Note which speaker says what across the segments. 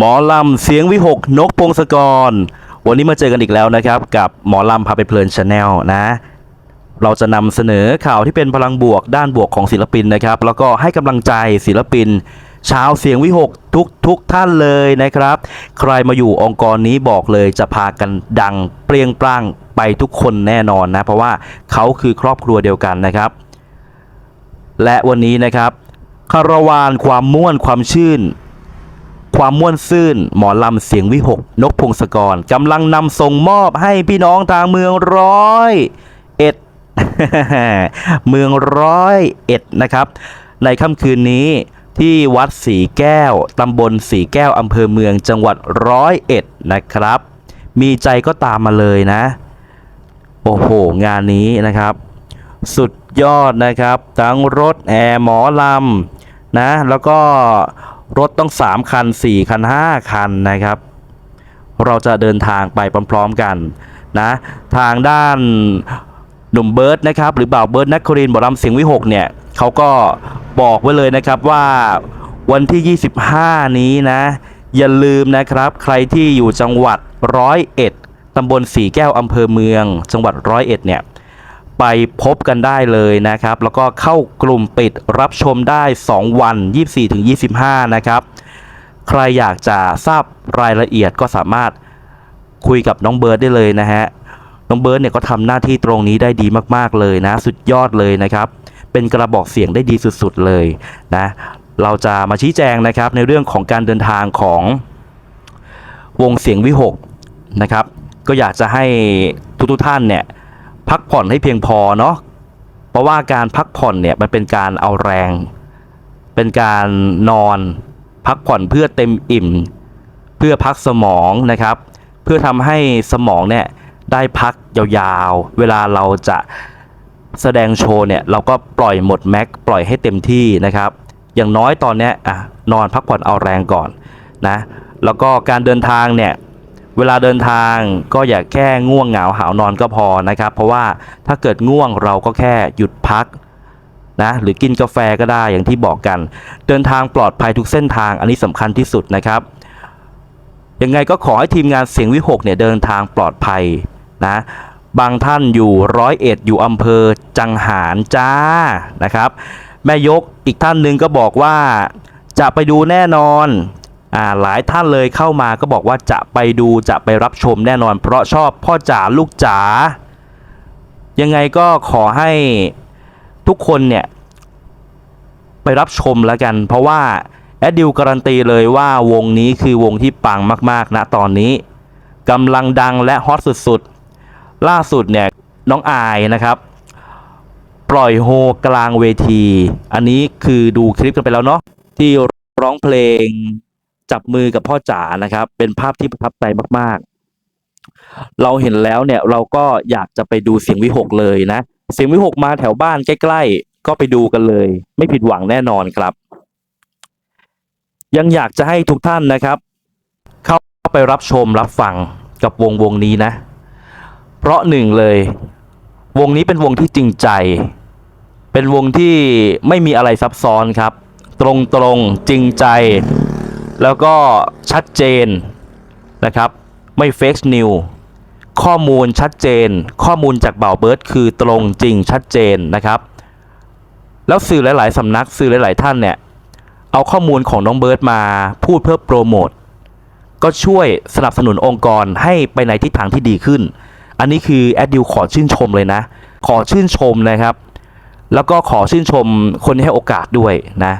Speaker 1: หมอลำเสียงวิหกนกพงศกร วันนี้มาเจอกันอีกแล้วนะครับ กับหมอลำพาไปเพลินชาแนลนะ เราจะนำเสนอข่าวที่เป็นพลังบวกด้านบวกของศิลปินนะครับ แล้วก็ให้กำลังใจศิลปิน ชาวเสียงวิหกทุกทุกท่านเลยนะครับ ใครมาอยู่องค์กรนี้บอกเลยจะพากันดังเปรียงปร้างไปทุกคนแน่นอนนะ เพราะว่าเขาคือครอบครัวเดียวกันนะครับ และวันนี้นะครับคารวานความม่วนความชื่น ความม่วนซื่น หมอลำเสียงวิหก นกพงศกรกำลังนำส่งมอบให้พี่น้องทางเมืองร้อยเอ็ดเมืองร้อยเอ็ดนะครับ ในค่ำคืนนี้ที่วัดสีแก้ว ตำบลสีแก้ว อำเภอเมืองจังหวัดร้อยเอ็ดนะครับ มีใจก็ตามมาเลยนะ โอ้โห งานนี้นะครับ สุดยอดนะครับ ทั้งรถแอร์หมอลำนะ แล้วก็ รถต้อง 3 คัน 4 คัน 5 คันนะครับ เราจะเดินทางไปพร้อมๆกันนะทางด้านหนุ่มเบิร์ดนะครับหรือบ่าวเบิร์ดนักครินบอลำเสียงวิหกเนี่ยเขาก็บอกไว้เลยนะครับว่าวันที่ 25 นี้นะ อย่าลืมนะครับ ใครที่อยู่จังหวัดร้อยเอ็ดตำบลสีแก้วอำเภอเมือง จังหวัดร้อยเอ็ดเนี่ย ไปพบกันได้เลยนะครับ แล้วก็เข้ากลุ่มปิดรับชมได้ 2 วัน 24-25 นะครับ ใครอยากจะทราบรายละเอียดก็สามารถคุยกับน้องเบิร์ดได้เลยนะฮะ น้องเบิร์ดเนี่ยก็ทำหน้าที่ตรงนี้ได้ดีมากๆเลยนะ สุดยอดเลยนะครับ เป็นกระบอกเสียงได้ดีสุดๆเลยนะ เราจะมาชี้แจงนะครับในเรื่องของการเดินทางของวงเสียงวิหกนะครับ ก็อยากจะให้ทุกๆท่านเนี่ย พักผ่อนให้เพียงพอเนาะเพราะว่าการพักผ่อนเนี่ยมันเป็นการเอาแรง เป็นการนอนพักผ่อนเพื่อเต็มอิ่ม เพื่อพักสมองนะครับ เพื่อทำให้สมองเนี่ยได้พักยาวๆ เวลาเราจะแสดงโชว์เนี่ยเราก็ปล่อยหมดแม็กปล่อยให้เต็มที่นะครับ อย่างน้อยตอนเนี้ยอะนอนพักผ่อนเอาแรงก่อนนะแล้วก็การเดินทางเนี่ย เวลาเดินทางก็อย่าแค่ง่วงเหงาหาวนอนก็พอนะครับ เพราะว่าถ้าเกิดง่วงเราก็แค่หยุดพักนะหรือกินกาแฟก็ได้อย่างที่บอกกัน เดินทางปลอดภัยทุกเส้นทางอันนี้สำคัญที่สุดนะครับยังไงก็ขอให้ทีมงานเสียงวิหกเนี่ยเดินทางปลอดภัยนะบางท่านอยู่ร้อยเอ็ดอยู่อำเภอจังหารจ้านะครับ แม่ยกอีกท่านหนึ่งก็บอกว่าจะไปดูแน่นอน หลายท่านเลยเข้ามาก็บอกว่าจะไปดูจะไปรับชมแน่นอน เพราะชอบพ่อจ๋าลูกจ๋ายังไงก็ขอให้ทุกคนเนี่ย ไปรับชมแล้วกัน เพราะว่าแอดดิวการันตีเลยว่าวงนี้คือวงที่ปังมากๆนะตอนนี้กำลังดังและฮอตสุดๆ ล่าสุดเนี่ย น้องอายนะครับ ปล่อยโฮกลางเวที อันนี้คือดูคลิปกันไปแล้วเนาะที่ร้องเพลง จับมือกับพ่อจ๋านะครับ เป็นภาพที่ประทับใจมากๆ เราเห็นแล้วเนี่ยเราก็อยากจะไปดูเสียงวิหกเลยนะ เสียงวิหกมาแถวบ้านใกล้ๆ ก็ไปดูกันเลย ไม่ผิดหวังแน่นอนครับ ยังอยากจะให้ทุกท่านนะครับ เข้าไปรับชมรับฟังกับวงวงนี้นะ เพราะหนึ่งเลย วงนี้เป็นวงที่จริงใจ เป็นวงที่ไม่มีอะไรซับซ้อนครับ ตรงตรงๆจริงใจ แล้วก็ชัดเจนนะครับไม่เฟกนิวข้อมูลชัดเจน ข้อมูลจากเบ่าเบิร์ดคือตรงจริงชัดเจนนะครับ แล้วสื่อหลาย ๆสำนักสื่อหลาย ๆ ท่านเนี่ย เอาข้อมูลของน้องเบิร์ดมาพูดเพื่อโปรโมทก็ช่วยสนับสนุนองค์กรให้ไปในทิศทางที่ดีขึ้น อันนี้คือแอดดิวขอชื่นชมเลยนะ ขอชื่นชมนะครับ แล้วก็ขอชื่นชมคนที่ให้โอกาสด้วยนะ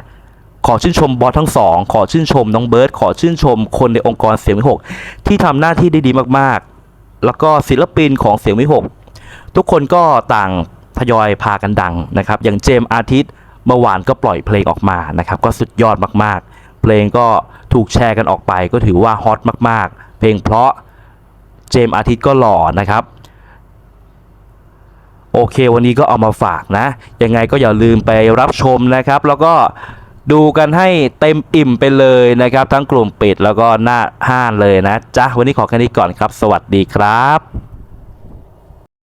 Speaker 1: ขอชื่นชมบอสทั้งสองขอชื่นชมน้องเบิร์ดขอชื่นชมคนในองค์กรเสียงวิหกที่ทำหน้าที่ได้ดีมากๆ แล้วก็ศิลปินของเสียงวิหกทุกคนก็ต่างทยอยพากันดังนะครับ อย่างเจมส์อาทิตย์เมื่อวานก็ปล่อยเพลงออกมานะครับ ก็สุดยอดมากๆ เพลงก็ถูกแชร์กันออกไป ก็ถือว่าฮอตมากๆ เพลงเพราะเจมส์อาทิตย์ก็หล่อนะครับโอเค วันนี้ก็เอามาฝากนะ ยังไงก็อย่าลืมไปรับชมนะครับ แล้วก็ ดูกันให้เต็มอิ่มไปเลยนะครับ ทั้งกลุ่มปิดแล้วก็หน้าห้านเลยนะจ๊ะวันนี้ขอแค่นี้ก่อนครับ สวัสดีครับ